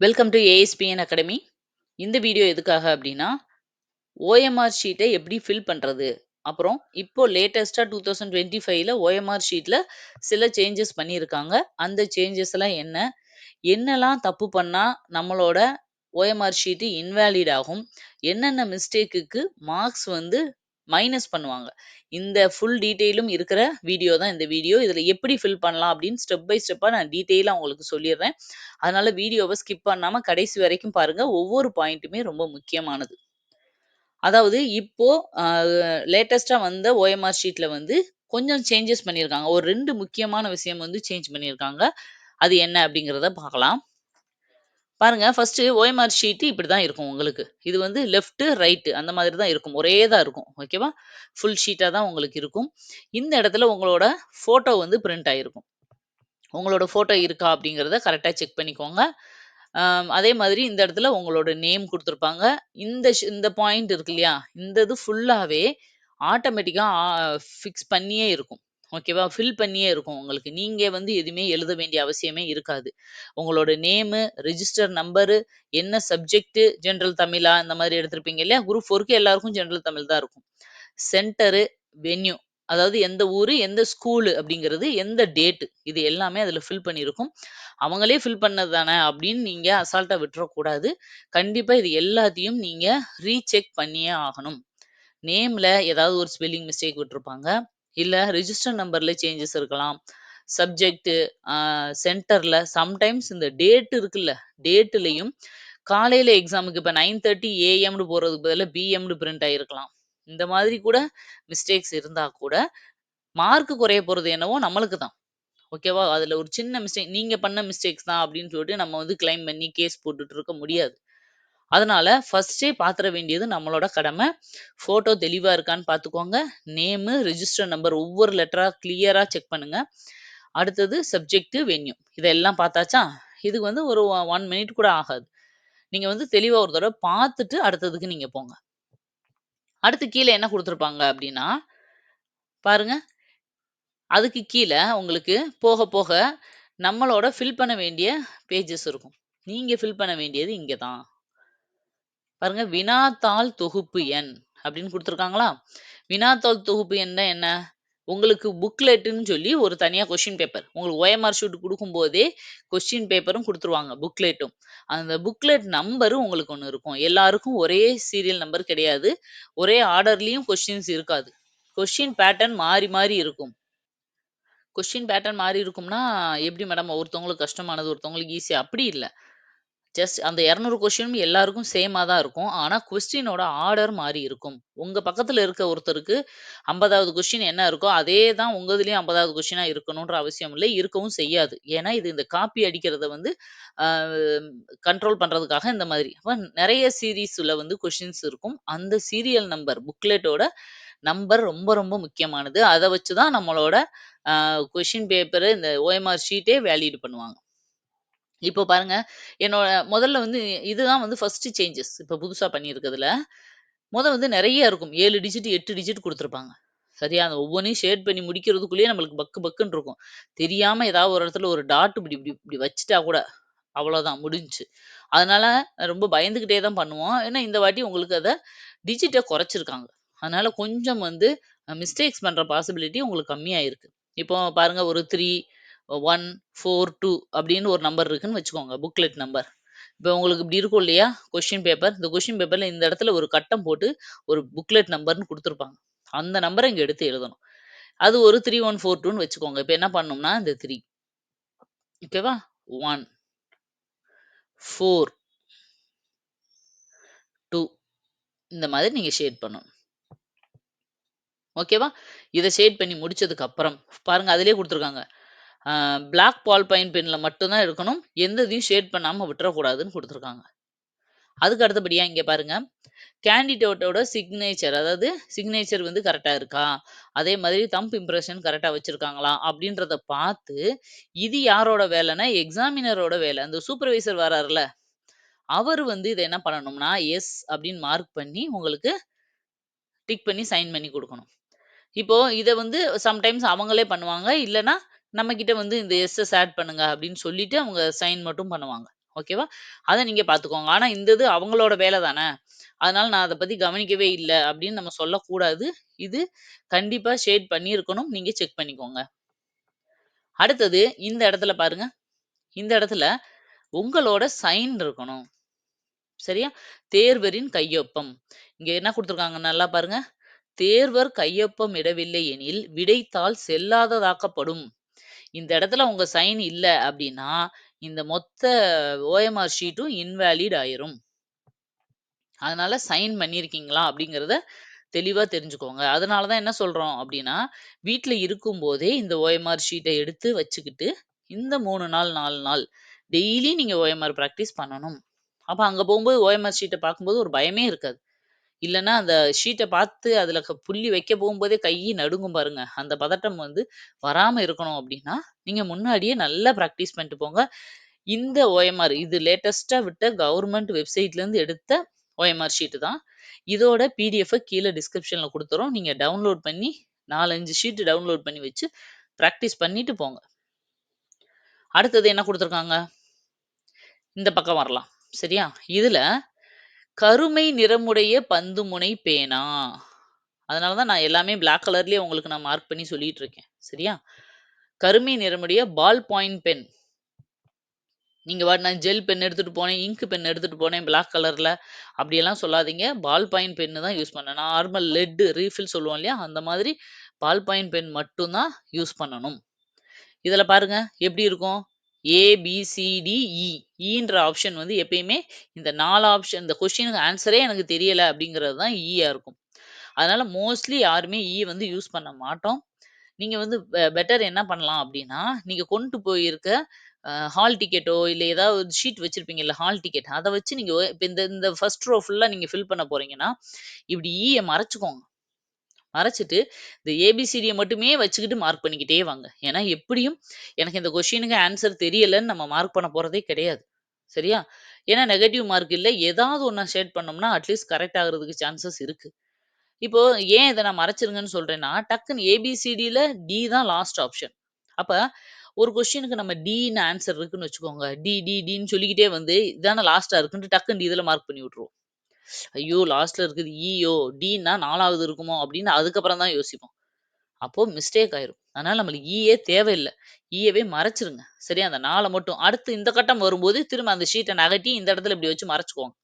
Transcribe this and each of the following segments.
Welcome to ASPN academy. இந்த video எதுக்காக அப்படின்னா ஓஎம்ஆர் ஷீட்டை எப்படி ஃபில் பண்ணுறது அப்புறம் இப்போ லேட்டஸ்ட்டாக டூ தௌசண்ட் டுவெண்ட்டி ஃபைவ்ல ஓஎம்ஆர் ஷீட்டில் சில சேஞ்சஸ் பண்ணியிருக்காங்க. அந்த சேஞ்சஸ்லாம் என்ன? என்னெல்லாம் தப்பு பண்ணால் நம்மளோட ஓஎம்ஆர் ஷீட் இன்வேலிட் ஆகும்? என்னென்ன மிஸ்டேக்குக்கு மார்க்ஸ் வந்து மைனஸ் பண்ணுவாங்க? இந்த ஃபுல் டீட்டெயிலும் இருக்கிற வீடியோ தான் இந்த வீடியோ. இதில் எப்படி ஃபில் பண்ணலாம் அப்படின்னு ஸ்டெப் பை ஸ்டெப்பாக நான் டீட்டெயிலாக உங்களுக்கு சொல்லிடுறேன் அதனால வீடியோவை ஸ்கிப் பண்ணாமல் கடைசி வரைக்கும் பாருங்கள் ஒவ்வொரு பாயிண்ட்டுமே ரொம்ப முக்கியமானது. அதாவது இப்போ லேட்டஸ்ட்டாக வந்த ஓஎம்ஆர் ஷீட்டில் வந்து கொஞ்சம் சேஞ்சஸ் பண்ணியிருக்காங்க. ஒரு ரெண்டு முக்கியமான விஷயம் வந்து சேஞ்ச் பண்ணியிருக்காங்க. அது என்ன அப்படிங்கிறத பார்க்கலாம். பாருங்க ஃபர்ஸ்ட்டு ஓஎம்ஆர் ஷீட்டு இப்படி தான் இருக்கும் உங்களுக்கு. இது வந்து லெஃப்ட்டு ரைட்டு அந்த மாதிரி தான் இருக்கும். ஒரே தான் இருக்கும். ஓகேவா? ஃபுல் ஷீட்டாக தான் உங்களுக்கு இருக்கும். இந்த இடத்துல உங்களோட ஃபோட்டோ வந்து பிரிண்ட் ஆகிருக்கும் உங்களோட ஃபோட்டோ இருக்கா அப்படிங்கிறத கரெக்டாக செக் பண்ணிக்கோங்க. அதே மாதிரி இந்த இடத்துல உங்களோட நேம் கொடுத்துருப்பாங்க இந்த இந்த பாயிண்ட் இருக்கு இல்லையா? இந்த இது ஃபுல்லாகவே ஆட்டோமேட்டிக்காக ஃபிக்ஸ் பண்ணியே இருக்கும். ஓகேவா? ஃபில் பண்ணியே இருக்கும் உங்களுக்கு. நீங்க வந்து எதுவுமே எழுத வேண்டிய அவசியமே இருக்காது. உங்களோட நேமு, ரிஜிஸ்டர் நம்பரு, என்ன சப்ஜெக்ட் ஜென்ரல் தமிழா இந்த மாதிரி எடுத்திருப்பீங்க இல்லையா? குரூப் 4க்கு எல்லாருக்கும் ஜென்ரல் தமிழ் தான் இருக்கும். சென்டரு, வென்யூ அதாவது எந்த ஊரு, எந்த ஸ்கூலு அப்படிங்கிறது, எந்த டேட்டு இது எல்லாமே அதில் ஃபில் பண்ணியிருக்கும். அவங்களே ஃபில் பண்ணது தானே அப்படின்னு நீங்க அசால்ட்டா விட்டுறக்கூடாது. கண்டிப்பா இது எல்லாத்தையும் நீங்க ரீசெக் பண்ணியே ஆகணும். நேம்ல ஏதாவது ஒரு ஸ்பெல்லிங் மிஸ்டேக் விட்டுருப்பாங்க. இல்லை ரிஜிஸ்டர் நம்பர்ல சேஞ்சஸ் இருக்கலாம். சப்ஜெக்ட் சென்டர்ல சம்டைம்ஸ் இந்த டேட் இருக்குல்ல, டேட்லையும் காலையில எக்ஸாமுக்கு இப்போ நைன் தேர்ட்டி ஏஎம்னு போறதுக்கு பதிலாக பிஎம்னு பிரிண்ட் ஆகிருக்கலாம் இந்த மாதிரி கூட மிஸ்டேக்ஸ் இருந்தா கூட, மார்க் குறைய போறது என்னவோ நம்மளுக்கு தான். ஓகேவா? அதுல ஒரு சின்ன மிஸ்டேக் நீங்க பண்ண மிஸ்டேக்ஸ் தான் அப்படின்னு சொல்லிட்டு நம்ம வந்து கிளைம் பண்ணி கேஸ் போட்டுட்டு இருக்க முடியாது. அதனால் ஃபஸ்ட்டே பார்த்துட வேண்டியது நம்மளோட கடமை. ஃபோட்டோ தெளிவாக இருக்கான்னு பார்த்துக்கோங்க. நேமு, ரிஜிஸ்டர் நம்பர் ஒவ்வொரு லெட்டராக கிளியராக செக் பண்ணுங்கள் அடுத்தது சப்ஜெக்ட்டு வென்யூ இதெல்லாம் பார்த்தாச்சா? இதுக்கு வந்து ஒரு ஒன் மினிட் கூட ஆகாது. நீங்கள் வந்து தெளிவாக ஒரு தடவை பார்த்துட்டு அடுத்ததுக்கு நீங்கள் போங்க. அடுத்து கீழே என்ன கொடுத்துருப்பாங்க அப்படின்னா, பாருங்க. அதுக்கு கீழே உங்களுக்கு போக போக நம்மளோட ஃபில் பண்ண வேண்டிய பேஜஸ் இருக்கும். நீங்கள் ஃபில் பண்ண வேண்டியது இங்கே தான். பாருங்க வினாத்தாள் தொகுப்பு எண் அப்படின்னு கொடுத்துருக்காங்களா வினாத்தாள் தொகுப்பு எண்னா என்ன? உங்களுக்கு புக்லெட்டுன்னு சொல்லி ஒரு தனியா கொஸ்டின் பேப்பர். உங்களுக்கு ஓஎம்ஆர் ஷூட் குடுக்கும்போதே கொஸ்டின் பேப்பரும் குடுத்துருவாங்க. புக்லெட்டும். அந்த புக்லெட் நம்பரும் உங்களுக்கு ஒண்ணு இருக்கும். எல்லாருக்கும் ஒரே சீரியல் நம்பர் கிடையாது. ஒரே ஆர்டர்லயும் கொஸ்டின்ஸ் இருக்காது. கொஸ்டின் பேட்டர்ன் மாறி மாறி இருக்கும். கொஸ்டின் பேட்டர்ன் மாறி இருக்கும்னா, எப்படி மேடம் ஒருத்தவங்களுக்கு கஷ்டமானது, ஒருத்தவங்களுக்கு ஈஸியா அப்படி இல்ல. ஜஸ்ட் அந்த 200 கொஸ்டினும் எல்லாருக்கும் சேமாக தான் இருக்கும். ஆனால் கொஸ்டினோட ஆர்டர் மாறி இருக்கும். உங்கள் பக்கத்தில் இருக்க ஒருத்தருக்கு 50வது கொஸ்டின் என்ன இருக்கோ, அதே தான் உங்க இதுலயும் 50வது கொஸ்டினா இருக்கணுன்ற அவசியம் இல்லை இருக்கவும் செய்யாது. ஏன்னா இது இந்த காப்பி அடிக்கிறத வந்து கண்ட்ரோல் பண்ணுறதுக்காக இந்த மாதிரி. அப்போ நிறைய சீரீஸில் வந்து கொஸ்டின்ஸ் இருக்கும். அந்த சீரியல் நம்பர் புக்லெட்டோட நம்பர் ரொம்ப ரொம்ப முக்கியமானது. அதை வச்சு தான் நம்மளோட கொஷின் பேப்பரு இந்த ஓஎம்ஆர் ஷீட்டே வேலிட் பண்ணுவாங்க. இப்போ பாருங்க, என்னோட முதல்ல வந்து இதுதான் வந்து ஃபர்ஸ்ட் சேஞ்சஸ். இப்போ புதுசா பண்ணியிருக்கிறதுல. முதல் வந்து நிறைய இருக்கும். ஏழு டிஜிட், எட்டு டிஜிட் கொடுத்துருப்பாங்க சரியா? அந்த ஒவ்வொன்றையும் ஷேட் பண்ணி முடிக்கிறதுக்குள்ளேயே நம்மளுக்கு பக்கு பக்குன்னு இருக்கும். தெரியாம ஏதாவது ஒரு இடத்துல ஒரு டாட் இப்படி இப்படி இப்படி வச்சுட்டா கூட, அவ்வளோதான் முடிஞ்சுச்சு. அதனால ரொம்ப பயந்துகிட்டே தான் பண்ணுவோம். ஏன்னா இந்த வாட்டி உங்களுக்கு அதை டிஜிட்டை குறைச்சிருக்காங்க. அதனால கொஞ்சம் வந்து மிஸ்டேக்ஸ் பண்ற பாசிபிலிட்டி உங்களுக்கு கம்மியாக இருக்கு. இப்போ பாருங்க ஒரு த்ரீ 1, 4, 2 அப்படின்னு ஒரு நம்பர் இருக்குன்னு வச்சுக்கோங்க. Booklet number. இப்போ உங்களுக்கு இப்படி இருக்கும் இல்லையா? Question paper. இந்த கொஷின் பேப்பர்ல இந்த இடத்துல ஒரு கட்டம் போட்டு ஒரு புக்லெட் நம்பர்னு கொடுத்துருப்பாங்க அந்த நம்பரை இங்க எடுத்து எழுதணும். அது ஒரு 3142ன்னு வச்சுக்கோங்க. இப்போ என்ன பண்ணணும்னா இந்த த்ரீ ஓகேவா? 1 4 2 இந்த மாதிரி நீங்க ஷேட் பண்ணணும். ஓகேவா? இதை ஷேட் பண்ணி முடிச்சதுக்கு அப்புறம் பாருங்க அதுலேயே கொடுத்துருக்காங்க பிளாக் பால் பாயிண்ட் பெனில் மட்டும்தான் இருக்கணும். எந்த இதையும் ஷேட் பண்ணாமல் விட்டுறக்கூடாதுன்னு கொடுத்துருக்காங்க அதுக்கு அடுத்தபடியாக இங்கே பாருங்க. கேண்டிடேட்டோட சிக்னேச்சர் அதாவது சிக்னேச்சர் வந்து கரெக்டாக இருக்கா? அதே மாதிரி தம்ப் இம்ப்ரெஷன் கரெக்டாக வச்சிருக்காங்களா? அப்படின்றத பார்த்து, இது யாரோட வேலைன்னா எக்ஸாமினரோட வேலை. அந்த சூப்பர்வைசர் வரார்ல, அவர் வந்து இதை என்ன பண்ணணும்னா, எஸ் அப்படின்னு மார்க் பண்ணி உங்களுக்கு டிக் பண்ணி சைன் பண்ணி கொடுக்கணும் இப்போ இதை வந்து சம்டைம்ஸ் அவங்களே பண்ணுவாங்க. இல்லைன்னா நம்மகிட்ட வந்து இந்த எஸ்எஸ் ஆட் பண்ணுங்க அப்படின்னு சொல்லிட்டு அவங்க சைன் மட்டும் பண்ணுவாங்க. ஓகேவா? அதை நீங்க பாத்துக்கோங்க ஆனா இந்த இது அவங்களோட வேலை தானே அதனால நான் அதை பத்தி கவனிக்கவே இல்லை அப்படின்னு நம்ம சொல்லக்கூடாது. இது கண்டிப்பா ஷேட் பண்ணியிருக்கணும். நீங்க செக் பண்ணிக்கோங்க. அடுத்தது இந்த இடத்துல பாருங்க. இந்த இடத்துல உங்களோட சைன் இருக்கணும். சரியா? தேர்வரின் கையொப்பம். இங்க என்ன கொடுத்துருக்காங்க நல்லா பாருங்க. தேர்வர் கையொப்பம் இடவில்லை எனில் விடைத்தாள் செல்லாததாக்கப்படும். இந்த இடத்துல உங்க சைன் இல்லை அப்படின்னா, இந்த மொத்த ஓஎம்ஆர் ஷீட்டும் இன்வேலிட் ஆயிரும். அதனால சைன் பண்ணியிருக்கீங்களா அப்படிங்கிறத தெளிவாக தெரிஞ்சுக்கோங்க. அதனால தான் என்ன சொல்றோம் அப்படின்னா, வீட்ல இருக்கும்போதே இந்த ஓஎம்ஆர் ஷீட்டை எடுத்து வச்சுக்கிட்டு, இந்த மூணு நாள், நாலு நாள் டெய்லி நீங்க ஓஎம்ஆர் ப்ராக்டிஸ் பண்ணணும். அப்போ அங்கே போகும்போது ஓஎம்ஆர் ஷீட்டை பார்க்கும்போது ஒரு பயமே இருக்காது. இல்லன்னா அந்த ஷீட்ட பார்த்து அதுல க புள்ளி வைக்க போகும்போதே கை நடுங்கும் பாருங்க. அந்த பதட்டம் வந்து வராம இருக்கணும் அப்படின்னா, நீங்க முன்னாடியே நல்லா ப்ராக்டிஸ் பண்ணிட்டு போங்க. இந்த ஓஎம்ஆர் இது லேட்டஸ்ட்டாக விட்ட கவர்ன்மெண்ட் வெப்சைட்லேருந்து எடுத்த ஓஎம்ஆர் ஷீட் தான். இதோட பிடிஎஃப்ப கீழே டிஸ்கிரிப்ஷன்ல கொடுத்துறோம் நீங்க டவுன்லோட் பண்ணி 4, 5 ஷீட் டவுன்லோட் பண்ணி வச்சு ப்ராக்டிஸ் பண்ணிட்டு போங்க. அடுத்தது என்ன கொடுத்துருக்காங்க இந்த பக்கம் வரலாம். சரியா? இதுல கருமை நிறமுடைய பந்துமுனை பேனா. அதனால தான் நான் எல்லாமே பிளாக் கலர்லேயே உங்களுக்கு நான் மார்க் பண்ணி சொல்லிட்டு இருக்கேன். சரியா? கருமை நிறமுடைய பால் பாயிண்ட் பென். நீங்க வாட் நான் ஜெல் பென் எடுத்துட்டு போனேன், இங்க் பென் எடுத்துட்டு போனேன் பிளாக் கலர்ல அப்படியெல்லாம் சொல்லாதீங்க. பால் பாயிண்ட் பென்னு தான் யூஸ் பண்ணணும். நார்மல் லெட் ரீஃபில் சொல்லுவோம் இல்லையா? அந்த மாதிரி பால் பாயிண்ட் பென் மட்டும்தான் யூஸ் பண்ணணும். இதில் பாருங்க எப்படி இருக்கும்? ஏபிசிடிஇன்ற ஈன்ற ஆப்ஷன் வந்து எப்பயுமே இந்த நாலு ஆப்ஷன் இந்த கொஸ்டினுக்கு ஆன்சரே எனக்கு தெரியலை அப்படிங்கிறது தான் e ஈயா இருக்கும். அதனால மோஸ்ட்லி யாருமே இ வந்து யூஸ் பண்ண மாட்டோம். நீங்கள் வந்து பெ பெட்டர் என்ன பண்ணலாம் அப்படின்னா, நீங்கள் கொண்டு போயிருக்க ஹால் டிக்கெட்டோ இல்லை ஏதாவது ஒரு ஷீட் வச்சுருப்பீங்கல்ல ஹால் டிக்கெட். அதை வச்சு நீங்கள் இப்போ இந்த இந்த ஃபர்ஸ்ட் ரோ ஃபுல்லாக நீங்கள் ஃபில் பண்ண போறீங்கன்னா, இப்படி e ஈயை மறைச்சிக்கோங்க மறைச்சிட்டு இந்த ஏபிசிடிய மட்டுமே வச்சுக்கிட்டு மார்க் பண்ணிக்கிட்டே வாங்க. ஏன்னா எப்படியும் எனக்கு இந்த கொஷினுக்கு ஆன்சர் தெரியலன்னு நம்ம மார்க் பண்ண போறதே கிடையாது. சரியா? ஏன்னா நெகட்டிவ் மார்க் இல்ல. ஏதாவது ஒன்றா ஷேட் பண்ணோம்னா அட்லீஸ்ட் கரெக்ட் ஆகிறதுக்கு சான்சஸ் இருக்கு. இப்போ ஏன் இத நான் மறைச்சிருங்கன்னு சொல்றேன்னா, டக்குன்னு ஏபிசிடியில் டி தான் லாஸ்ட் ஆப்ஷன். அப்ப ஒரு கொஸ்டினுக்கு நம்ம டின்னு ஆன்சர் இருக்குன்னு வச்சுக்கோங்க. டி, டி, டின்னு சொல்லிக்கிட்டே வந்து இதான லாஸ்ட்டாக இருக்குன்ட்டு டக்குன்னு இதுல மார்க் பண்ணி விட்ருவோம் ஐயோ! லாஸ்ட்ல இருக்குது இயோ டின்னா நாலாவது இருக்குமோ அப்படின்னு அதுக்கப்புறம் தான் யோசிப்போம். அப்போ மிஸ்டேக் ஆயிரும். அதனால நம்மளுக்கு ஈயே தேவையில்ல. ஈயவே மறைச்சிருங்க. சரியா? அந்த நாளை மட்டும். அடுத்து இந்த கட்டம் வரும்போது திரும்ப அந்த ஷீட்டை நகட்டி இந்த இடத்துல இப்படி வச்சு மறைச்சுக்கோங்க.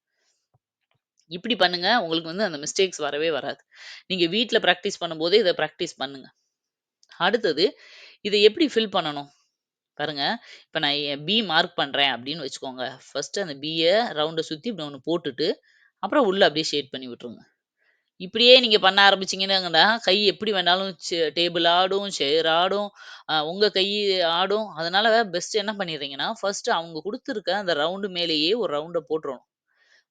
இப்படி பண்ணுங்க. உங்களுக்கு வந்து அந்த மிஸ்டேக்ஸ் வரவே வராது. நீங்க வீட்டில் பிராக்டிஸ் பண்ணும்போதே இதை ப்ராக்டிஸ் பண்ணுங்க. அடுத்தது இதை எப்படி ஃபில் பண்ணணும்? பாருங்க, இப்போ நான் பி மார்க் பண்றேன் அப்படின்னு வச்சுக்கோங்க. ஃபர்ஸ்ட் அந்த பியை ரவுண்டை சுத்தி இப்படி ஒன்று போட்டுட்டு, அப்புறம் உள்ள அப்படியே ஷேட் பண்ணி விட்டுருங்க. இப்படியே நீங்க பண்ண ஆரம்பிச்சிங்கன்னா கை எப்படி வேணாலும் சே டேபிள் ஆடும், சேர் ஆடும், உங்கள் உங்க கை ஆடும். அதனால பெஸ்ட் என்ன பண்ணிடுறீங்கன்னா, ஃபர்ஸ்ட் அவங்க குடுத்துருக்க அந்த ரவுண்டு மேலேயே ஒரு ரவுண்ட போட்டுறணும்.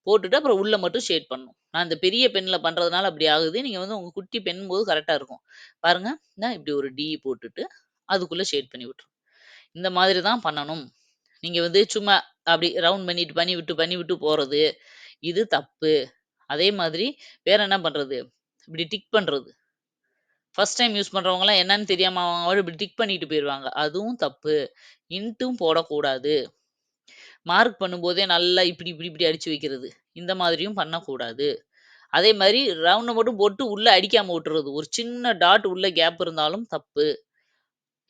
போட்டுட்டு அப்புறம் உள்ள மட்டும் ஷேட் பண்ணணும். நான் இந்த பெரிய பென்ல பண்றதுனால அப்படி ஆகுது. நீங்க வந்து உங்க குட்டி பென்னும்போது கரெக்டாக இருக்கும். பாருங்க, நான் இப்படி ஒரு டி போட்டுட்டு, அதுக்குள்ள ஷேட் பண்ணி விட்டுருவோம் இந்த மாதிரி தான் பண்ணணும். நீங்க வந்து சும்மா அப்படி ரவுண்ட் பண்ணிட்டு பண்ணி விட்டு பண்ணி விட்டு போறது, இது தப்பு. அதே மாதிரி வேற என்ன பண்றது? இப்படி டிக் பண்றது. ஃபர்ஸ்ட் டைம் யூஸ் பண்றவங்கலாம் என்னன்னு தெரியாம அவங்க இப்படி டிக் பண்ணிட்டு போயிடுவாங்க அதுவும் தப்பு. இன்ட்டும் போடக்கூடாது. மார்க் பண்ணும்போதே நல்லா இப்படி இப்படி இப்படி அடிச்சு வைக்கிறது. இந்த மாதிரியும் பண்ணக்கூடாது. அதே மாதிரி ரவுண்ட மட்டும் போட்டு உள்ள அடிக்காம விட்டுறது. ஒரு சின்ன டாட் உள்ள கேப் இருந்தாலும் தப்பு.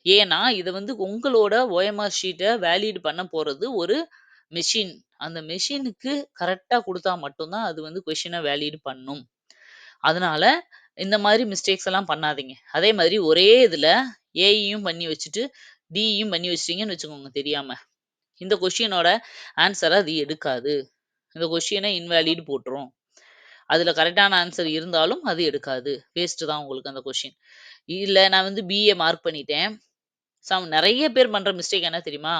ஏன்னா, இத வந்து உங்களோட ஓஎம்ஆர் ஷீட்ட வேலிட் பண்ண போறது ஒரு மெஷின். அந்த மெஷினுக்கு கரெக்டாக கொடுத்தா மட்டும்தான் அது வந்து கொஷினை வேலிட் பண்ணும். அதனால இந்த மாதிரி மிஸ்டேக்ஸ் எல்லாம் பண்ணாதீங்க. அதே மாதிரி ஒரே இதில் ஏயும் பண்ணி வச்சுட்டு, டியும் பண்ணி வச்சிட்டீங்கன்னு வச்சுக்கோங்க தெரியாம. இந்த கொஷினோட ஆன்சரை அது எடுக்காது. இந்த கொஷினை இன்வேலிட் போட்டுரும். அதில் கரெக்டான ஆன்சர் இருந்தாலும் அது எடுக்காது. வேஸ்ட்டு தான் உங்களுக்கு அந்த கொஷின் இல்லை நான் வந்து பிஏ மார்க் பண்ணிட்டேன். சம் நிறைய பேர் பண்ற மிஸ்டேக் என்ன தெரியுமா?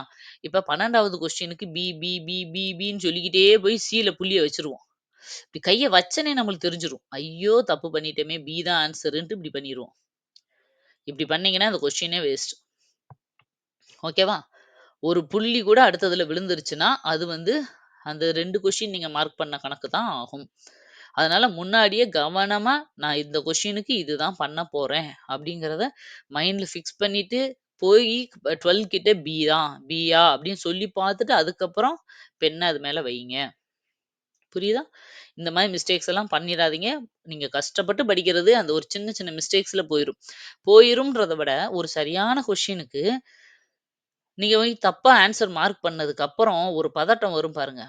இப்ப 12வது கொஸ்டினுக்கு பி, பி, பி, பி, பின்னு சொல்லிக்கிட்டே போய் சில புள்ளிய வச்சுருவோம். இப்படி கைய வச்சனே நம்மளுக்கு தெரிஞ்சிரும். ஐயோ! தப்பு பண்ணிட்டோமே! பி தான் ஆன்ஸருன்ட்டு இப்படி பண்ணிருவோம். இப்படி பண்ணீங்கன்னா அந்த கொஸ்டினே வேஸ்ட். ஓகேவா? ஒரு புள்ளி கூட அடுத்ததுல விழுந்துருச்சுன்னா, அது வந்து அந்த 2 கொஸ்டின் நீங்க மார்க் பண்ண கணக்கு தான் ஆகும். அதனால முன்னாடியே கவனமா நான் இந்த கொஸ்டினுக்கு இதுதான் பண்ண போறேன் அப்படிங்கிறத மைண்ட்ல ஃபிக்ஸ் பண்ணிட்டு போய் 12 கிட்ட பி தான். பியா அப்படின்னு சொல்லி பார்த்துட்டு அதுக்கப்புறம் பெண்ணை அது மேலே வையுங்க. புரியுதா? இந்த மாதிரி மிஸ்டேக்ஸ் எல்லாம் பண்ணிடாதீங்க நீங்க கஷ்டப்பட்டு படிக்கிறது அந்த ஒரு சின்ன சின்ன மிஸ்டேக்ஸ்ல போயிடும் போயிரும்ன்றத விட ஒரு சரியான கொஷினுக்கு நீங்க போய் தப்பா ஆன்சர் மார்க் பண்ணதுக்கு அப்புறம் ஒரு பதட்டம் வரும் பாருங்க.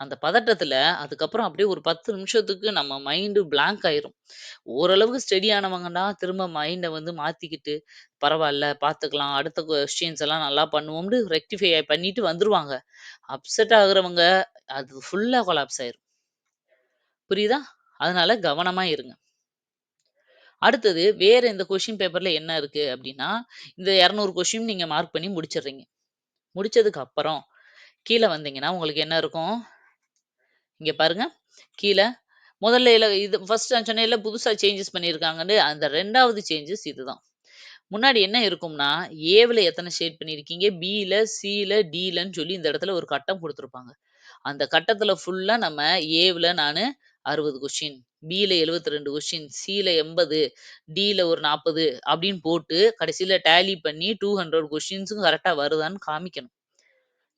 அந்த பதட்டத்துல அதுக்கப்புறம் அப்படியே ஒரு 10 நிமிஷத்துக்கு நம்ம மைண்டு பிளாங்க் ஆயிரும். ஓரளவுக்கு ஸ்டடி ஆனவங்கன்னா திரும்ப மைண்ட வந்து மாத்திக்கிட்டு, பரவால்ல பார்த்துக்கலாம். அடுத்த கொஸ்டின்ஸ் எல்லாம் நல்லா பண்ணுவோம்னு ரெக்டிஃபை பண்ணிட்டு வந்துருவாங்க. அப்செட் ஆகுறவங்க அது ஃபுல்லா கொலாப்ஸ் ஆயிரும். புரியுதா? அதனால கவனமா இருங்க. அடுத்தது வேற இந்த கொஸ்டின் பேப்பர்ல என்ன இருக்கு அப்படின்னா, இந்த 200 கொஸ்டின் நீங்க மார்க் பண்ணி முடிச்சிடுறீங்க. முடிச்சதுக்கு அப்புறம் கீழ வந்தீங்கன்னா உங்களுக்கு என்ன இருக்கும்? இங்க பாருங்க. கீழ முதல்ல இது ஃபர்ஸ்ட் நான் சொன்னேன்ல புதுசா சேஞ்சஸ் பண்ணியிருக்காங்கன்னு, அந்த ரெண்டாவது சேஞ்சஸ் இதுதான். முன்னாடி என்ன இருக்கும்னா, ஏவுல எத்தனை ஷேட் பண்ணியிருக்கீங்க, பியில் சில, டிலன்னு சொல்லி இந்த இடத்துல ஒரு கட்டம் கொடுத்துருப்பாங்க அந்த கட்டத்துல ஃபுல்லா நம்ம ஏவுல நானு 60 கொஸ்டின், பில 72 கொஸ்டின், சில 80, டில ஒரு 40 அப்படின்னு போட்டு கடைசில டேலி பண்ணி டூ ஹண்ட்ரட் கொஷின்ஸும் கரெக்டாக வருதான்னு காமிக்கணும்.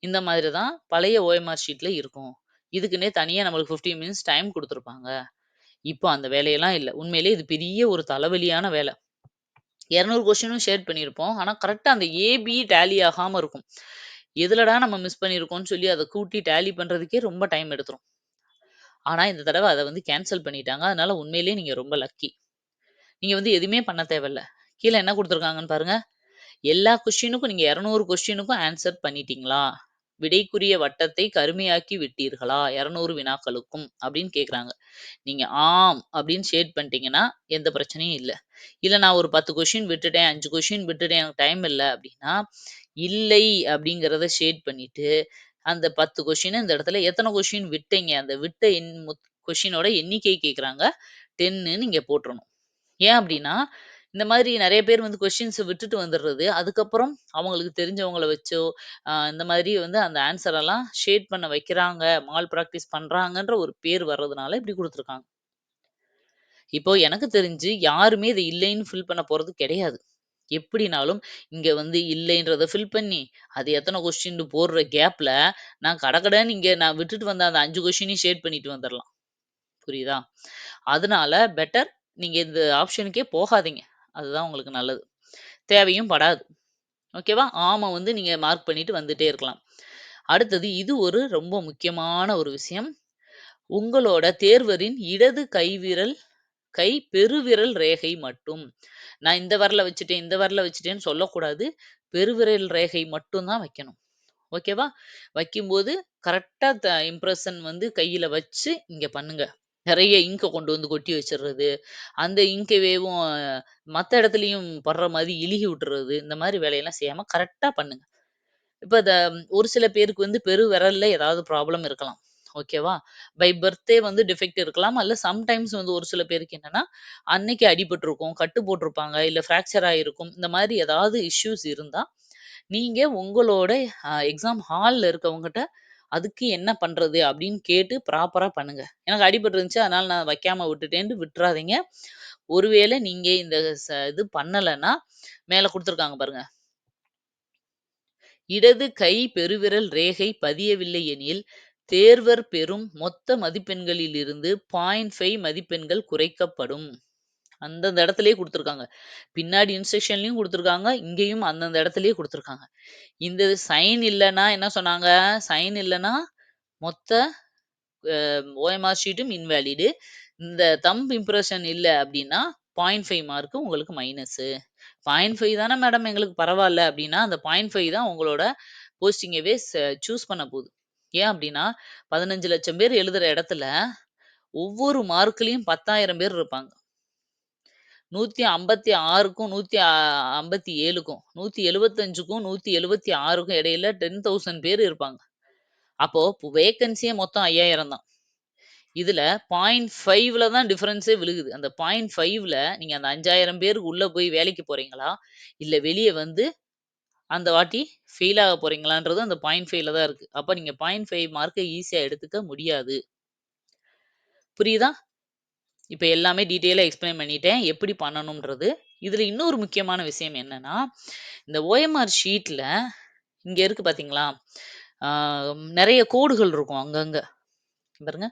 இந்த மாதிரி தான் பழைய ஓஎம்ஆர் ஷீட்ல இருக்கும். இதுக்குன்னே தனியாக நம்மளுக்கு 15 மினிட்ஸ் டைம் கொடுத்துருப்பாங்க இப்போ அந்த வேலையெல்லாம் இல்லை உண்மையிலேயே இது பெரிய ஒரு தலைவலியான வேலை இரநூறு கொஸ்டினும் ஷேர் பண்ணியிருப்போம். ஆனால் கரெக்டாக அந்த ஏபி டேலி ஆகாம இருக்கும். எதுலடா நம்ம மிஸ் பண்ணியிருக்கோம்னு சொல்லி அதை கூட்டி டேலி பண்றதுக்கே ரொம்ப டைம் எடுத்துரும். ஆனால் இந்த தடவை அதை வந்து கேன்சல் பண்ணிட்டாங்க. அதனால உண்மையிலேயே நீங்கள் ரொம்ப லக்கி. நீங்கள் வந்து எதுவுமே பண்ண தேவையில்ல. கீழே என்ன கொடுத்துருக்காங்கன்னு பாருங்க. எல்லா கொஸ்டினுக்கும் நீங்கள் இரநூறு கொஸ்டினுக்கும் ஆன்சர் பண்ணிட்டீங்களா? விடைக்குரிய வட்டத்தை கருமையாக்கி விட்டீர்களா? 200 வினாக்களுக்கும் அப்படின்னு கேட்குறாங்க. நீங்க ஆம் அப்படின்னு ஷேட் பண்ணிட்டீங்கன்னா, எந்த பிரச்சனையும் இல்ல. இல்ல நான் ஒரு பத்து கொஷின் விட்டுட்டேன், அஞ்சு கொஷின் விட்டுட்டேன், எனக்கு டைம் இல்ல அப்படின்னா, இல்லை அப்படிங்கிறத ஷேட் பண்ணிட்டு, அந்த பத்து கொஷின் இந்த இடத்துல எத்தனை கொஷின் விட்டீங்க? அந்த விட்ட எண் கொஷினோட எண்ணிக்கை கேட்குறாங்க. 10ன்னு நீங்க போட்டுறணும். ஏன் அப்படின்னா, இந்த மாதிரி நெறைய பேர் வந்து கொஸ்டின்ஸ விட்டுட்டு வந்துடுறது. அதுக்கப்புறம் அவங்களுக்கு தெரிஞ்சவங்கள வச்சோ, அ இந்த மாதிரி வந்து அந்த ஆன்ஸர் எல்லாம் ஷேட் பண்ண வைக்கிறாங்க, மால் பிராக்டிஸ் பண்றாங்கன்ற ஒரு பேர் வர்றதுனால இப்படி குடுத்துருக்காங்க. இப்போ எனக்கு தெரிஞ்சு யாருமே இத இல்லைன்னு ஃபில் பண்ண போறது கிடையாது. எப்படினாலும் இங்க வந்து இல்லைன்றத ஃபில் பண்ணி, அது எத்தன கொஸ்டின்னு போடுற கேப்ல, நான் கடகடன்னு இங்க நான் விட்டுட்டு வந்த அந்த 5 கொஸ்டினையும் ஷேட் பண்ணிட்டு வந்துரலாம். புரியுதா? அதனால பெட்டர் நீங்க இந்த ஆப்ஷனுக்கே போகாதீங்க. அதுதான் உங்களுக்கு நல்லது. தேவையும் படாது. ஓகேவா? ஆமாம் வந்து நீங்க மார்க் பண்ணிட்டு வந்துட்டே இருக்கலாம். அடுத்தது இது ஒரு ரொம்ப முக்கியமான ஒரு விஷயம். உங்களோட தேர்வரின் இடது கைவிரல் கை பெருவிரல் ரேகை மட்டும். நான் இந்த வரல வச்சுட்டேன், இந்த வரல வச்சுட்டேன்னு சொல்லக்கூடாது. பெருவிரல் ரேகை மட்டும் தான் வைக்கணும். ஓகேவா? வைக்கும்போது கரெக்டாக த இம்ப்ரஷன் வந்து கையில் வச்சு இங்க பண்ணுங்க. நெறைய இங்க கொண்டு வந்து கொட்டி வச்சுர்றது. அந்த இங்க்வேவும் மத்த இடத்துலயும் படுற மாரி இழுகி விட்டுறது. இந்த மாரி வேலையெல்லாம் செய்யாம கரெக்ட்டா பண்ணுங்க. இப்ப இந்த ஒரு சில பேருக்கு வந்து பெரு விரல்ல ஏதாவது ப்ராப்ளம் இருக்கலாம். ஓகேவா? பை பர்த்தே வந்து டிஃபெக்ட் இருக்கலாம். அல்ல சம்டைம்ஸ் வந்து ஒரு சில பேருக்கு என்னன்னா, அன்னைக்கு அடிபட்டுருக்கும், கட்டு போட்டுருப்பாங்க, இல்ல ஃப்ராக்சர் ஆயிருக்கும். இந்த மாரி ஏதாவது இஷ்யூஸ் இருந்தா, நீங்க உங்களோட அ எக்ஸாம் ஹால்ல இருக்கவங்கட்ட அதுக்கு என்ன பண்றது அப்படின்னு கேட்டு ப்ராப்பரா பண்ணுங்க. எனக்கு அடிபட்டு இருந்துச்சு, அதனால நான் வைக்காம விட்டுட்டேன்ட்டு விட்டுறாதீங்க. ஒருவேளை நீங்க இந்த ச இது பண்ணலைன்னா மேல கொடுத்துருக்காங்க பாருங்க. இடது கை பெருவிரல் ரேகை பதியவில்லை எனில், தேர்வர் பெறும் மொத்த மதிப்பெண்களிலிருந்து 0.5 மதிப்பெண்கள் குறைக்கப்படும். அந்தந்த இடத்துலயே கொடுத்துருக்காங்க பின்னாடி இன்ஸ்ட்ரக்ஷன்லையும் கொடுத்துருக்காங்க இங்கேயும் அந்தந்த இடத்துலயே கொடுத்துருக்காங்க இந்த சைன் இல்லைன்னா என்ன சொன்னாங்க? சைன் இல்லைன்னா மொத்த ஓஎம்ஆர் ஷீட்டும் இன்வேலிடு. இந்த தம்ப் இம்ப்ரெஷன் இல்லை அப்படின்னா பாயிண்ட் ஃபைவ் மார்க்கு உங்களுக்கு மைனஸு. 0.5 தானே மேடம் எங்களுக்கு பரவாயில்ல அப்படின்னா, அந்த 0.5 தான் உங்களோட போஸ்டிங்கவே சூஸ் பண்ண போது. ஏன் அப்படின்னா, 15,00,000 பேர் எழுதுற இடத்துல, ஒவ்வொரு மார்க்லேயும் பத்தாயிரம் பேர் இருப்பாங்க. நூற்றி ஐம்பத்தி ஆறுக்கும் நூற்றி ஐம்பத்தி ஏழுக்கும் நூற்றி எழுபத்தஞ்சுக்கும் நூற்றி எழுபத்தி ஆறுக்கும் இடையில டென் தௌசண்ட் பேர் இருப்பாங்க. அப்போது வேக்கன்சியே மொத்தம் ஐயாயிரம் தான். இதில் பாயிண்ட் ஃபைவ்ல தான் டிஃப்ரென்ஸே விழுகுது. அந்த பாயிண்ட் ஃபைவ்ல நீங்கள் அந்த அஞ்சாயிரம் பேருக்கு உள்ளே போய் வேலைக்கு போகிறீங்களா இல்லை வெளியே வந்து அந்த வாட்டி ஃபெயில் ஆக போகிறீங்களான்றது அந்த பாயிண்ட் ஃபைவ்ல தான் இருக்குது அப்போ நீங்கள் பாயிண்ட் ஃபைவ் மார்க்கை ஈஸியாக எடுத்துக்க முடியாது. புரியுதா? இப்போ எல்லாமே டீட்டெயிலாக எக்ஸ்ப்ளைன் பண்ணிட்டேன். எப்படி பண்ணணுன்றது இதில் இன்னொரு முக்கியமான விஷயம் என்னன்னா, இந்த ஓஎம்ஆர் ஷீட்ல இங்கே இருக்கு பார்த்தீங்களா? நிறைய கோடுகள் இருக்கும் அங்கங்கே பாருங்க.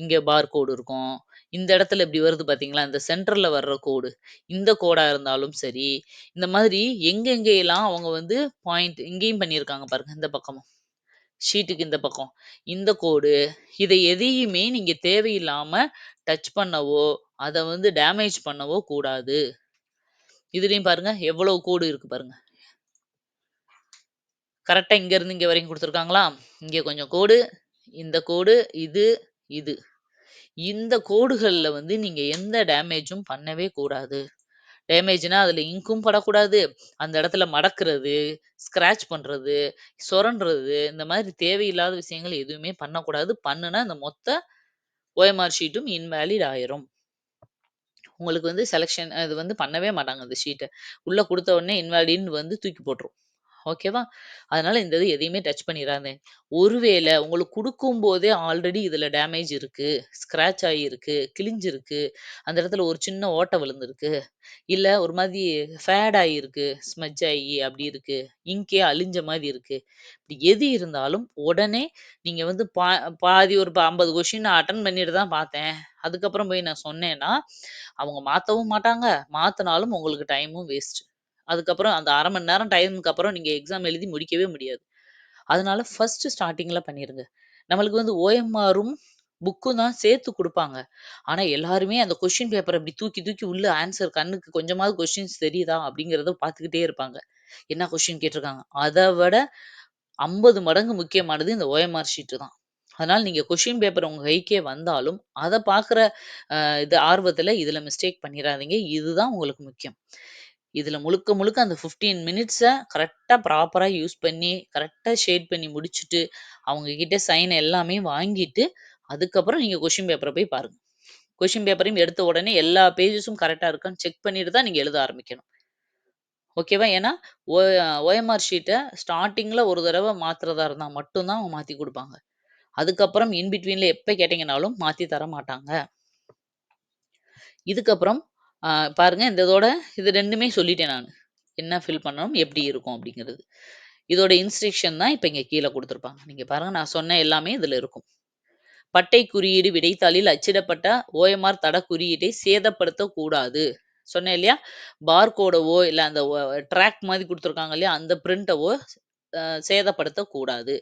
இங்கே பார் கோடு இருக்கும். இந்த இடத்துல இப்படி வருது பார்த்தீங்களா? இந்த சென்டரில் வர்ற கோடு. இந்த கோடாக இருந்தாலும் சரி, இந்த மாதிரி எங்கெங்கேயெல்லாம் அவங்க வந்து பாயிண்ட் இங்கேயும் பண்ணியிருக்காங்க பாருங்க, இந்த பக்கமும். ஷீட்டுக்கு இந்த பக்கம். இந்த கோடு, இதை எதையுமே நீங்கள் தேவையில்லாமல் டச் பண்ணவோ, அதை வந்து டேமேஜ் பண்ணவோ கூடாது. இதுலேயும் பாருங்க, எவ்வளோ கோடு இருக்கு பாருங்க. கரெக்டாக இங்கேருந்து இங்கே வரைக்கும் கொடுத்துருக்காங்களா இங்கே கொஞ்சம் கோடு, இந்த கோடு, இது, இது. இந்த கோடுகளில் வந்து நீங்கள் எந்த டேமேஜும் பண்ணவே கூடாது. டேமேஜ்னா அதில் இங்க்கும் படக்கூடாது. அந்த இடத்துல மடக்கிறது ஸ்க்ராட்ச் பண்ணுறது சுரண்டுறது இந்த மாதிரி தேவையில்லாத விஷயங்கள் எதுவுமே பண்ணக்கூடாது. பண்ணுனா இந்த மொத்த ஓஎம்ஆர் ஷீட்டும் இன்வேலிட் ஆயிரும். உங்களுக்கு வந்து செலெக்ஷன் அது வந்து பண்ணவே மாட்டாங்க அந்த ஷீட்டை உள்ளே கொடுத்த உடனே இன்வேலிட்னு வந்து தூக்கி போட்டுரும். ஓகேவா? அதனால இந்த இது எதையுமே டச் பண்ணிறாதீங்க. ஒருவேளை உங்களுக்கு குடுக்கும்போதே ஆல்ரெடி இதுல டேமேஜ் இருக்கு, ஸ்க்ராட்ச் ஆகியிருக்கு, கிழிஞ்சிருக்கு, அந்த இடத்துல ஒரு சின்ன ஓட்டை விழுந்திருக்கு, இல்ல ஒரு மாதிரி ஃபேட் ஆகியிருக்கு, ஸ்மட்ஜ் ஆகி அப்படி இருக்கு, இங்கே அழிஞ்ச மாரி இருக்கு. இப்படி எது இருந்தாலும் உடனே நீங்க வந்து பா பாதி ஒரு 50 கொஸ்டின் நான் அட்டெண்ட் பண்ணிட்டு தான் பார்த்தேன். அதுக்கப்புறம் போய் நான் சொன்னேன்னா, அவங்க மாத்தவும் மாட்டாங்க. மாத்துனாலும் உங்களுக்கு டைமும் வேஸ்ட். அதுக்கப்புறம் அந்த அரை மணி நேரம் டைமுக்கு அப்புறம் நீங்க எக்ஸாம் எழுதி முடிக்கவே முடியாது. அதனால ஃபர்ஸ்ட் ஸ்டார்ட்டிங்ல பண்ணிருங்க. நம்மளுக்கு வந்து ஓஎம்ஆரும், புக்கும் தான் சேர்த்து குடுப்பாங்க. ஆனா எல்லாருமே அந்த கொஸ்டின் பேப்பர இப்படி தூக்கி தூக்கி உள்ள ஆன்ஸர் கண்ணுக்கு கொஞ்சமாவது கொஸ்டின்ஸ் தெரியுதா? அப்படிங்கிறத பார்த்துக்கிட்டே இருப்பாங்க. என்ன கொஸ்டின் கேட்டிருக்காங்க? அத விட 50 மடங்கு முக்கியமானது இந்த ஓஎம்ஆர் ஷீட் தான். அதனால நீங்க கொஸ்டின் பேப்பர் உங்க கைக்கே வந்தாலும், அத பார்க்குற அ இது ஆர்வத்துல இதுல மிஸ்டேக் பண்ணிறாதீங்க. இதுதான் உங்களுக்கு முக்கியம். இதில் முழுக்க முழுக்க அந்த ஃபிஃப்டீன் மினிட்ஸை கரெக்டாக ப்ராப்பராக யூஸ் பண்ணி, கரெக்டாக ஷேட் பண்ணி முடிச்சுட்டு, அவங்கக்கிட்ட சைன் எல்லாமே வாங்கிட்டு, அதுக்கப்புறம் நீங்கள் கொஸ்டின் பேப்பரை போய் பாருங்க. கொஸ்டின் பேப்பரையும் எடுத்த உடனே எல்லா பேஜஸும் கரெக்டாக இருக்கான்னு செக் பண்ணிட்டு தான் நீங்கள் எழுத ஆரம்பிக்கணும். ஓகேவா? ஏன்னா, ஓ ஓஎம்ஆர் ஷீட்டை ஸ்டார்டிங்கில் ஒரு தடவை மாற்றுறதா இருந்தால் மட்டும்தான் அவங்க மாற்றி கொடுப்பாங்க அதுக்கப்புறம் இன் எப்போ எப்ப கேட்டீங்கனாலும் மாற்றி தர மாட்டாங்க. இதுக்கப்புறம் பாருங்கள் இந்த இதோட இது ரெண்டுமே சொல்லிட்டேன் நான் என்ன ஃபில் பண்ணணும், எப்படி இருக்கும் அப்படிங்கிறது. இதோட இன்ஸ்ட்ரக்ஷன் தான் இப்போ இங்கே கீழே கொடுத்துருப்பாங்க நீங்கள் பாருங்கள் நான் சொன்ன எல்லாமே இதில் இருக்கும். பட்டை குறியீடு விடைத்தாளில் அச்சிடப்பட்ட ஓஎம்ஆர் தட குறியீட்டை சேதப்படுத்தக்கூடாது சொன்னேன் இல்லையா? பார்கோடவோ இல்லை அந்த ட்ராக் மாதிரி கொடுத்துருக்காங்க இல்லையா? அந்த பிரிண்டவோ சேதப்படுத்தக்கூடாது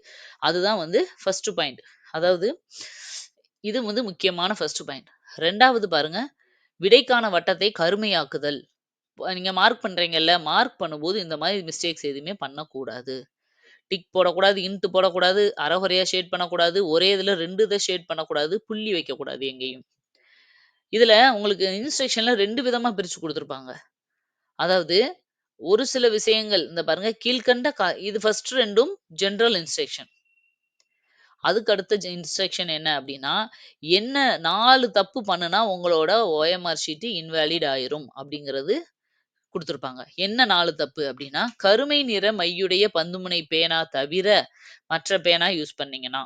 அதுதான் வந்து ஃபர்ஸ்ட் பாயிண்ட். அதாவது இது வந்து முக்கியமான ஃபர்ஸ்ட் பாயிண்ட். ரெண்டாவது பாருங்க, விடைக்கான வட்டத்தை கருமையாக்குதல். நீங்கள் நீங்க மார்க் பண்றீங்கல்ல, மார்க் பண்ணும்போது இந்த மாதிரி மிஸ்டேக்ஸ் எதுவுமே பண்ணக்கூடாது. டிக் போடக்கூடாது, இன்ட் போடக்கூடாது, அரைகுறையா ஷேட் பண்ணக்கூடாது, ஒரே இதுல ரெண்டு இதை ஷேட் பண்ணக்கூடாது, புள்ளி வைக்கக்கூடாது எங்கேயும். இதுல உங்களுக்கு இன்ஸ்ட்ரக்ஷன்ல 2 விதமா பிரிச்சு கொடுத்துருப்பாங்க அதாவது ஒரு சில விஷயங்கள் இந்த பாருங்க கீழ்கண்ட கா இது ஃபர்ஸ்ட் ரெண்டும் ஜென்ரல் இன்ஸ்ட்ரக்ஷன். அதுக்கு அடுத்த ஜ இன்ஸ்ட்ரக்ஷன் என்ன அப்படின்னா, என்ன நாலு தப்பு பண்ணுனா உங்களோட ஓஎம்ஆர் ஷீட்டு இன்வேலிட் ஆயிரும் அப்படிங்கிறது கொடுத்துருப்பாங்க என்ன நாலு தப்பு அப்படின்னா, கருமை நிற மையுடைய பந்துமுனை பேனா தவிர மற்ற பேனா யூஸ் பண்ணீங்கன்னா,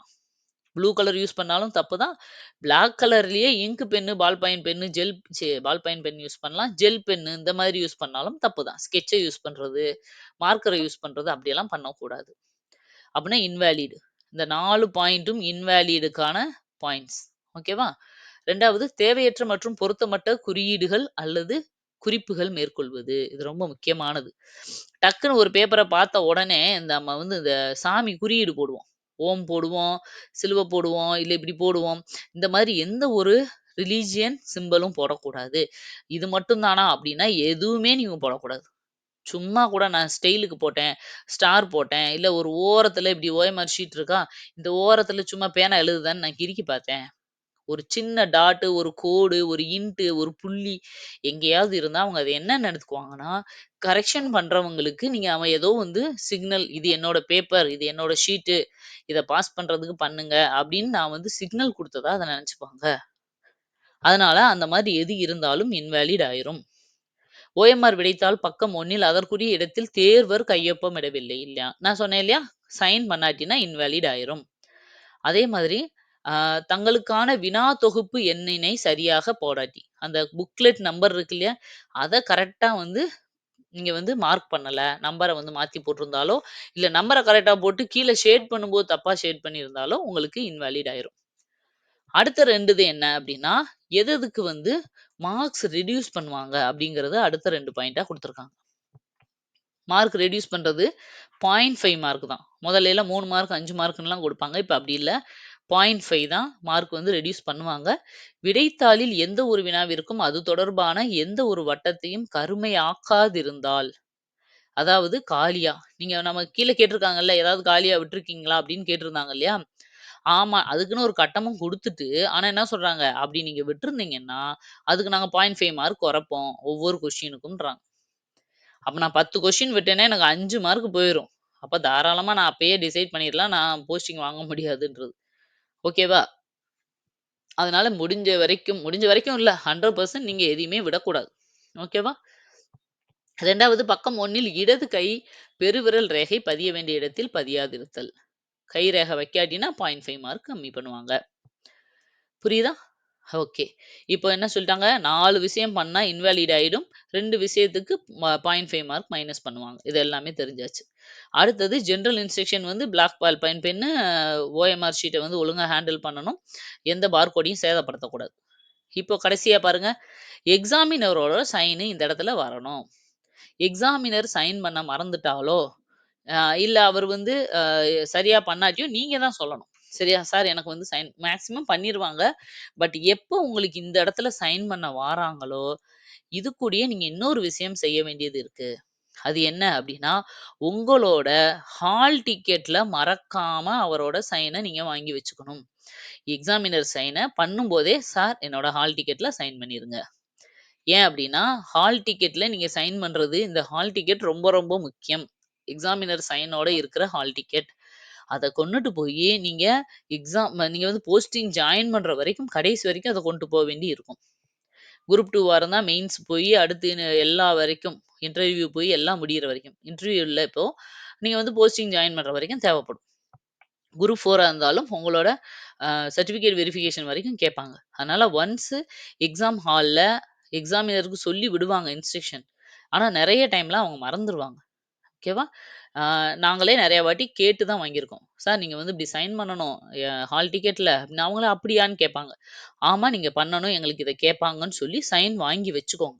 ப்ளூ கலர் யூஸ் பண்ணாலும் தப்பு தான். Black கலர்லயே ink pen, ball point pen, gel ball point pen use பண்ணலாம். ஜெல் பென்னு இந்த மாதிரி யூஸ் பண்ணாலும் தப்பு தான். ஸ்கெட்சை யூஸ் பண்றது, மார்க்கரை யூஸ் பண்றது அப்படியெல்லாம் பண்ணக்கூடாது. அப்படின்னா இன்வேலிடு இந்த நாலு பாயிண்ட்டும் இன்வேலிடுக்கான பாயிண்ட்ஸ். ஓகேவா? ரெண்டாவது தேவையற்ற மற்றும் பொருத்தமற்ற குறியீடுகள் அல்லது குறிப்புகள் மேற்கொள்வது. இது ரொம்ப முக்கியமானது. டக்குன்னு ஒரு பேப்பரை பார்த்த உடனே இந்த நம்ம வந்து இந்த சாமி குறியீடு போடுவோம். ஓம் போடுவோம், சிலுவை போடுவோம், இல்லை இப்படி போடுவோம். இந்த மாதிரி எந்த ஒரு ரிலீஜியன் சிம்பலும் போடக்கூடாது. இது மட்டும் தானா அப்படின்னா, எதுவுமே நீங்க போடக்கூடாது. சும்மா கூட நான் ஸ்டைலுக்கு போட்டேன், ஸ்டார் போட்டேன், இல்ல ஒரு ஓரத்துல இப்படி ஓஎம்ஆர் ஷீட் இருக்கா, இந்த ஓரத்துல சும்மா பேனா எழுதுதான்னு நான் கிறுக்கி பார்த்தேன். ஒரு சின்ன டாட்டு, ஒரு கோடு, ஒரு இன்ட்டு, ஒரு புள்ளி எங்கேயாவது இருந்தா அவங்க அத என்ன எடுத்துக்குவாங்கன்னா, கரெக்ஷன் பண்றவங்களுக்கு நீங்க அவன் ஏதோ வந்து சிக்னல் இது என்னோட பேப்பர், இது என்னோட ஷீட்டு, இத பாஸ் பண்றதுக்கு பண்ணுங்க அப்படின்னு நான் வந்து சிக்னல் குடுத்ததா அத நினச்சிப்பாங்க அதனால அந்த மாதிரி எது இருந்தாலும் இன்வேலிட் ஆயிரும். ஓஎம்ஆர் விடைத்தாள் பக்கம் ஒன்னில் அதற்குரிய இடத்தில் தேர்வர் கையொப்பமிடவில்லை இல்லையா? நான் சொன்னேன் இல்லையா? சைன் பண்ணாட்டினா இன்வாலிட் ஆயிரும். அதே மாதிரி தங்களுக்கான வினா தொகுப்பு எண்ணினை சரியாக போடாட்டி, அந்த புக்லெட் நம்பர் இருக்கு இல்லையா? அதை கரெக்டாக வந்து நீங்கள் வந்து மார்க் பண்ணலை நம்பரை வந்து மாற்றி போட்டிருந்தாலோ, இல்லை நம்பரை கரெக்டாக போட்டு கீழே ஷேட் பண்ணும்போது தப்பாக ஷேட் பண்ணியிருந்தாலோ, உங்களுக்கு இன்வாலிட் ஆயிரும். அடுத்த 2 இது என்ன அப்படின்னா எது எதுக்கு வந்து மார்க்ஸ் ரெடியூஸ் பண்ணுவாங்க அப்படிங்கிறத அடுத்த ரெண்டு பாயிண்டா கொடுத்துருக்காங்க மார்க் ரெட்யூஸ் பண்றது 0.5 மார்க் தான். முதல்ல எல்லாம் மூணு மார்க், 5 கொடுப்பாங்க இப்போ இப்ப அப்டி இல்ல. 0.5 தான் மார்க் வந்து ரெடியூஸ் பண்ணுவாங்க. விடைத்தாளில் எந்த ஒரு வினாவிற்கும் அது தொடர்பான எந்த ஒரு வட்டத்தையும் கருமையாக்காதிருந்தால், அதாவது காலியா நீங்க நம்ம கீழே கேட்டிருக்காங்கல்ல, ஏதாவது காலியா விட்டுருக்கீங்களா? அப்படின்னு கேட்டிருந்தாங்க இல்லையா? ஆமா. அதுக்குன்னு ஒரு கட்டமும் குடுத்துட்டு, ஆனா என்ன சொல்றாங்க, அப்படி நீங்க விட்டுருந்தீங்கன்னா, அதுக்கு நாங்க 0.5 மார்க் குறைப்போம். ஒவ்வொரு கொஸ்டினுக்கும்ன்றாங்க. அப்ப நான் 10 கொஸ்டின் விட்டேன்னா, எனக்கு 5 மார்க் போயிரும். அப்ப தாராளமா நான் அப்பயே டிசைட் பண்ணிடலாம் நான் போஸ்டிங் வாங்க முடியாதுன்றது. ஓகேவா? அதனால முடிஞ்ச வரைக்கும் முடிஞ்ச வரைக்கும் இல்ல. 100% நீங்க எதையுமே விடக்கூடாது. ஓகேவா? 2வது பக்கம் 1ல் இடது கை பெருவிரல் ரேகை பதிய வேண்டிய இடத்தில் பதியாதிருத்தல். கை ரேகை வைக்காட்டினா 0.5 மார்க் கம்மி பண்ணுவாங்க. புரியுதா? ஓகே. இப்போ என்ன சொல்லிட்டாங்க நாலு விஷயம் பண்ணா இன்வாலிட் ஆயிடும். ரெண்டு விஷயத்துக்கு பாயிண்ட் ஃபைவ் மார்க் மைனஸ் பண்ணுவாங்க. இது எல்லாமே தெரிஞ்சாச்சு. அடுத்தது ஜென்ரல் இன்ஸ்ட்ரக்ஷன் வந்து black ball point pen OMR ஷீட்டை வந்து ஒழுங்கா ஹேண்டில் பண்ணணும். எந்த பார்கோடையும் சேதப்படுத்தக்கூடாது. இப்போ கடைசியா பாருங்க, எக்ஸாமினரோட சைனு இந்த இடத்துல வரணும். எக்ஸாமினர் சைன் பண்ண மறந்துட்டாலோ, அ இல்ல அவர் வந்து அ சரியா பண்ணாட்டியும் நீங்க தான் சொல்லணும். சரியா? சார் எனக்கு வந்து சைன் மேக்ஸிமம் பண்ணிருவாங்க. பட் எப்போ உங்களுக்கு இந்த இடத்துல சைன் பண்ண வாராங்களோ, இது கூடயே நீங்க இன்னொரு விஷயம் செய்ய வேண்டியது இருக்கு. அது என்ன அப்டின்னா, உங்களோட ஹால் டிக்கெட்ல மறக்காம அவரோட சைன நீங்க வாங்கி வச்சுக்கணும். எக்ஸாமினர் சைன பண்ணும்போதே, சார் என்னோட ஹால் டிக்கெட்ல சைன் பண்ணிருங்க. ஏன் அப்டின்னா, ஹால் டிக்கெட்ல நீங்க சைன் பண்றது இந்த ஹால் டிக்கெட் ரொம்ப ரொம்ப முக்கியம். எக்ஸாமினர் சைனோட இருக்கிற ஹால் டிக்கெட். அதை கொண்டுட்டு போய் நீங்க எக்ஸாம் நீங்க வந்து போஸ்டிங் ஜாயின் பண்ற வரைக்கும் கடைசி வரைக்கும் அதை கொண்டு போக வேண்டி இருக்கும். குரூப் 2வா இருந்தால் மெயின்ஸ் போய் அடுத்து எல்லா வரைக்கும் இன்டர்வியூ போய் எல்லாம் முடியிற வரைக்கும். இன்டர்வியூ இப்போது இப்போ. நீங்க வந்து போஸ்டிங் ஜாயின் பண்ற வரைக்கும் தேவைப்படும். குரூப் ஃபோராக இருந்தாலும் உங்களோட சர்டிஃபிகேட் வெரிஃபிகேஷன் வரைக்கும் கேட்பாங்க. அதனால ஒன்ஸு எக்ஸாம் ஹாலில் எக்ஸாமினருக்கு சொல்லி விடுவாங்க இன்ஸ்ட்ரக்ஷன். ஆனால் நிறைய டைம்ல அவங்க மறந்துடுவாங்க ஓகேவா? நாங்களே நிறைய வாட்டி கேட்டு தான் வாங்கியிருக்கோம். சார் நீங்கள் வந்து இப்படி சைன் பண்ணணும். ஹால் ஹால் அப்படின்னு அவங்களே அப்படியான்னு கேட்பாங்க. ஆமாம் நீங்கள் பண்ணணும். எங்களுக்கு இதை கேட்பாங்கன்னு சொல்லி சைன் வாங்கி வச்சுக்கோங்க.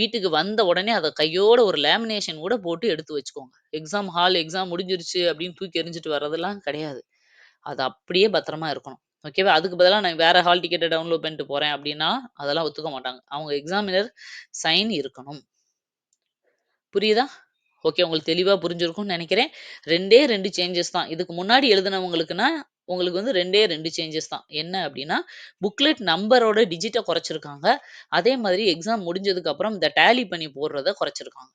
வீட்டுக்கு வந்த உடனே அதை கையோட ஒரு லேமினேஷன் கூட போட்டு எடுத்து வச்சுக்கோங்க. எக்ஸாம் ஹால் எக்ஸாம் முடிஞ்சிருச்சு அப்படின்னு தூக்கி எரிஞ்சிட்டு வர்றதெல்லாம் கிடையாது. அது அப்படியே பத்திரமா இருக்கணும். ஓகேவா? அதுக்கு பதிலாக நான் வேற ஹால் டிக்கெட்டை டவுன்லோட் பண்ணிட்டு போறேன் அப்படின்னா அதெல்லாம் ஒத்துக்க மாட்டாங்க. அவங்க எக்ஸாமினர் சைன் இருக்கணும். புரியுதா? ஓகே. உங்களுக்கு தெளிவாக புரிஞ்சிருக்கும்னு நினைக்கிறேன் ரெண்டே ரெண்டு சேஞ்சஸ் தான். இதுக்கு முன்னாடி எழுதினவங்களுக்குன்னா, உங்களுக்கு வந்து 2டே 2 சேஞ்சஸ் தான். என்ன அப்படின்னா புக்லெட் நம்பரோட டிஜிட்டை குறைச்சிருக்காங்க. அதே மாதிரி எக்ஸாம் முடிஞ்சதுக்கு அப்புறம் இந்த டேலி பண்ணி போடுறத குறைச்சிருக்காங்க.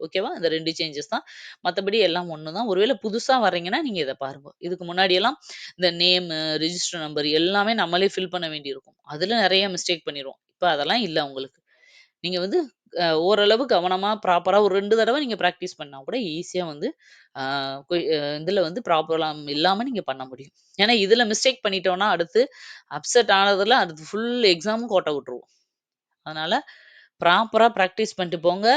ஓகேவா? இந்த ரெண்டு சேஞ்சஸ் தான். மற்றபடி எல்லாம் ஒன்று தான். ஒருவேளை புதுசாக வர்றீங்கன்னா, நீங்கள் இதை பாருங்க. இதுக்கு முன்னாடியெல்லாம் இந்த நேமு, ரிஜிஸ்டர் நம்பர் எல்லாமே நம்மளே ஃபில் பண்ண வேண்டியிருக்கும். அதில் நிறைய மிஸ்டேக் பண்ணிடுவோம் இப்போ அதெல்லாம் இல்லை உங்களுக்கு. நீங்க வந்து அ ஓரளவு கவனமா ப்ராப்பரா ஒரு 2 தடவ நீங்க பிராக்டிஸ் பண்ணா கூட ஈஸியா வந்து ஆ இதுல வந்து ப்ராப்ளம் இல்லாம நீங்க பண்ண முடியும். ஏன்னா இதுல மிஸ்டேக் பண்ணிட்டோம்னா, அடுத்து அப்செட் ஆனதுல அடுத்து ஃபுல் எக்ஸாமும் கோட்டை விட்டுருவோம். அதனால ப்ராப்பரா பிராக்டிஸ் பண்ணிட்டு போங்க.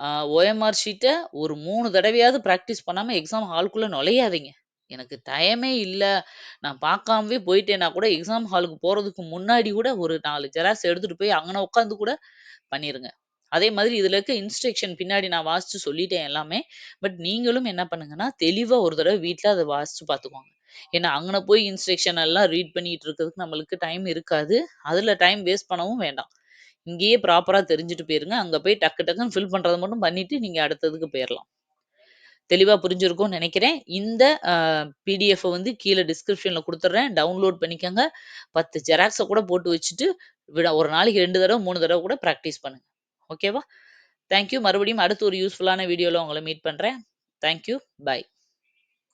ஆ ஓஎம்ஆர் ஷீட்ட ஒரு 3 தடவையாவது பிராக்டிஸ் பண்ணாம எக்ஸாம் ஹால்க்குள்ள நுழையாதீங்க. எனக்கு டயமே இல்ல. நான் பார்க்காமவே போயிட்டேன்னா கூட எக்ஸாம் ஹாலுக்கு போறதுக்கு முன்னாடி கூட ஒரு 4 ஜெராக்ஸ் எடுத்துட்டு போய் அங்கன உட்காந்து கூட பண்ணிருங்க. அதே மாதிரி இதுல இருக்க இன்ஸ்ட்ரக்ஷன் பின்னாடி நான் வாசிச்சு சொல்லிட்டேன் எல்லாமே. பட் நீங்களும் என்ன பண்ணுங்கன்னா, தெளிவா ஒரு தடவ வீட்ல அத வாசிச்சு பார்த்துக்கோங்க. ஏன்னா அங்கன போய் இன்ஸ்ட்ரக்ஷன் எல்லாம் ரீட் பண்ணிட்டு இருக்கிறதுக்கு நம்மளுக்கு டைம் இருக்காது. அதுல டைம் வேஸ்ட் பண்ணவும் வேண்டாம். இங்கேயே ப்ராப்பரா தெரிஞ்சுட்டு போயிருங்க. அங்க போய் டக்கு டக்குன்னு ஃபில் பண்றத மட்டும் பண்ணிட்டு நீங்க அடுத்ததுக்கு போயிரலாம். தெளிவா புரிஞ்சிருக்கும்னு நினைக்கிறேன் இந்த பிடிஎஃப்பை பிடிஎஃப் வந்து கீழே டிஸ்கிரிப்ஷன்ல கொடுத்துட்றேன் டவுன்லோட் பண்ணிக்கோங்க பத்து ஜெராக்ஸை கூட போட்டு வச்சுட்டு, விட ஒரு நாளைக்கு ரெண்டு தடவை மூணு தடவை கூட ப்ராக்டிஸ் பண்ணுங்க. ஓகேவா? Thank you. மறுபடியும் அடுத்து ஒரு யூஸ்ஃபுல்லான வீடியோவில் உங்களை மீட் பண்ணுறேன் தேங்க் யூ. பாய்.